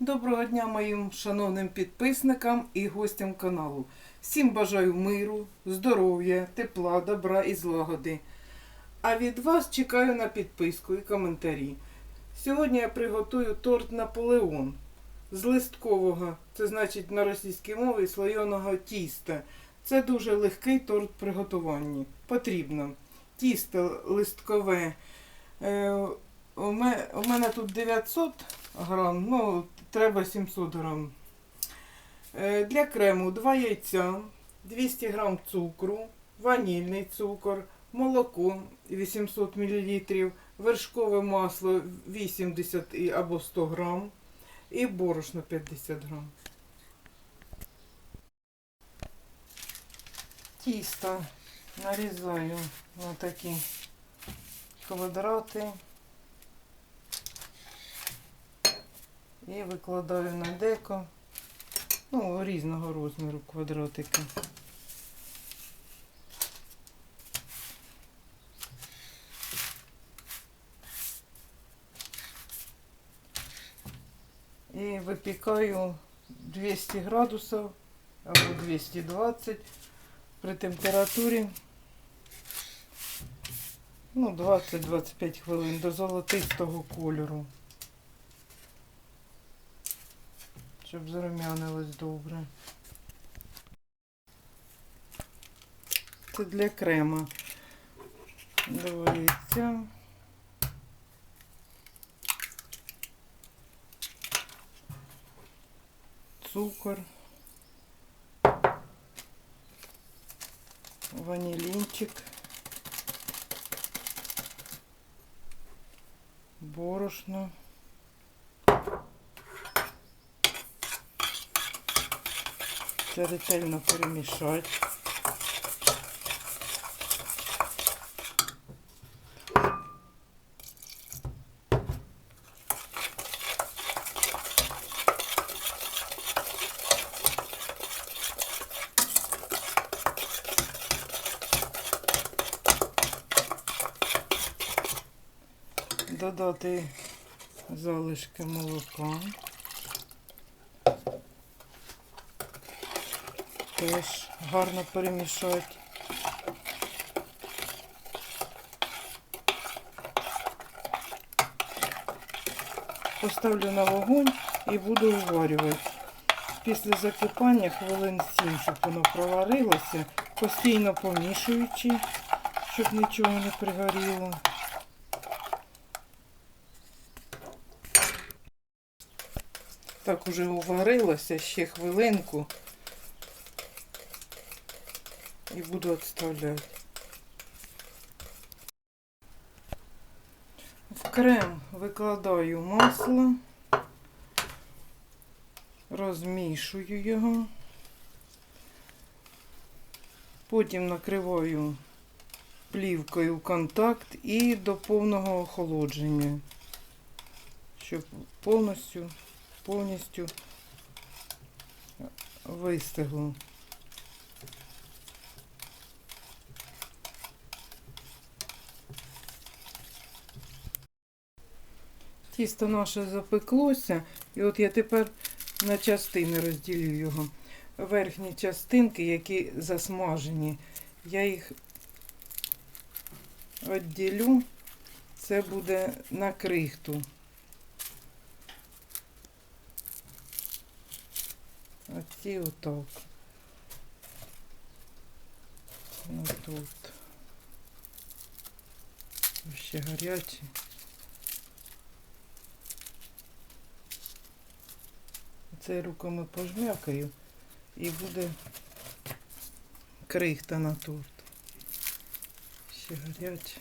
Доброго дня моїм шановним підписникам і гостям каналу. Всім бажаю миру, здоров'я, тепла, добра і злагоди. А від вас чекаю на підписку і коментарі. Сьогодні я приготую торт Наполеон з листкового, це значить на російській мові слойоного тіста. Це дуже легкий торт приготування. Потрібно тісто листкове. Е, у ме- у мене тут 900 грам, ну, треба 700 грам. Е, Для крему 2 яйця, 200 грам цукру, ванільний цукор, молоко 800 мл, вершкове масло 80 або 100 грам і борошно 50 грам. Тісто нарізаю на такі квадрати. І викладаю на деко. Ну, різного розміру квадратики. І випікаю 200 градусів або 220 при температурі ну, 20-25 хвилин до золотистого кольору. Щоб зарум'янилось добре. Це для крема. Яйця. Цукор. Ванилинчик. Борошно. Це ретельно перемішати. Додати залишки молока. Теж гарно перемішати. Поставлю на вогонь і буду уварювати. Після закипання хвилин 7, щоб воно проварилося, постійно помішуючи, щоб нічого не пригоріло. Так уже уварилося ще хвилинку і буду відставляти. В крем викладаю масло, розмішую його, потім накриваю плівкою контакт і до повного охолодження, щоб повністю, повністю вистигло. Тісто наше запеклося, і от я тепер на частини розділю його. Верхні частинки, які засмажені, я їх відділю. Це буде на крихту. Оці отак. Ну. Ще гарячі. Це руками пожмякаю і буде крихта на торт. Ще гаряче.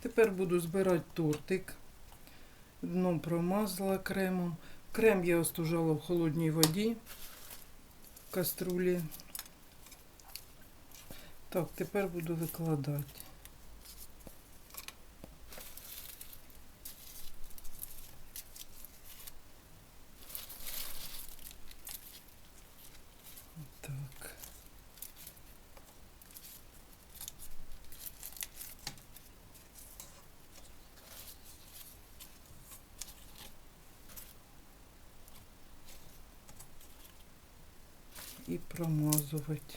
Тепер буду збирати тортик. Дно промазала кремом. Крем я остужала в холодній воді в каструлі. Так, тепер буду викладати. Так. Промазувати.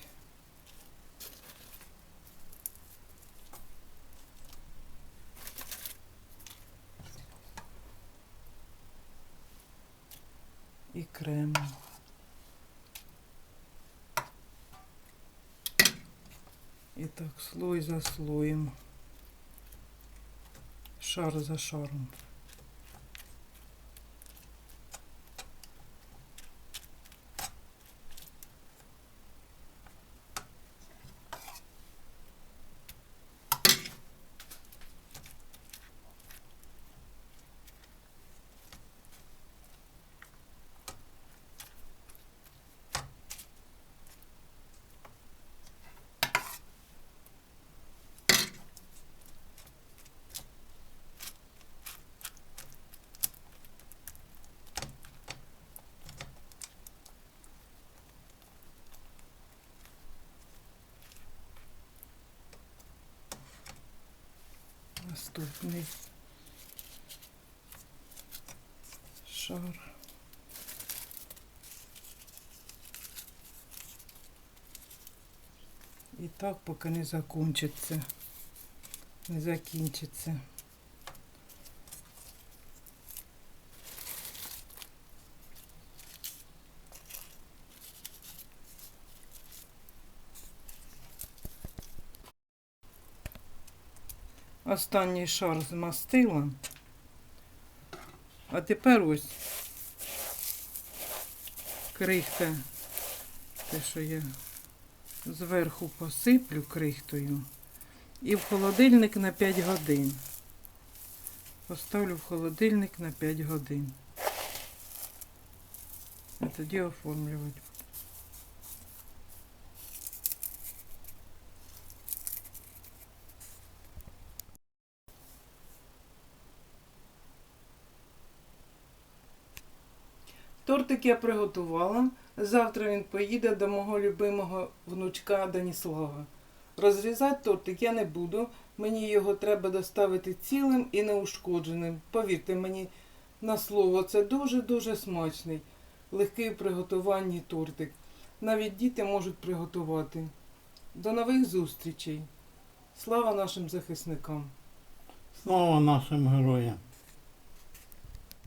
І крем. І так слой за слоєм. Шар за шаром. Наступний шар. І так, поки не закінчиться. Не закінчиться. Останній шар змастила. А тепер ось крихта, те, що я зверху посиплю крихтою. І в холодильник на 5 годин. Поставлю в холодильник на 5 годин. А тоді оформлювати. Тортик я приготувала. Завтра він поїде до мого любимого внучка Даніслава. Розрізати тортик я не буду. Мені його треба доставити цілим і неушкодженим. Повірте мені на слово, це дуже-дуже смачний, легкий в приготуванні тортик. Навіть діти можуть приготувати. До нових зустрічей. Слава нашим захисникам! Слава нашим героям!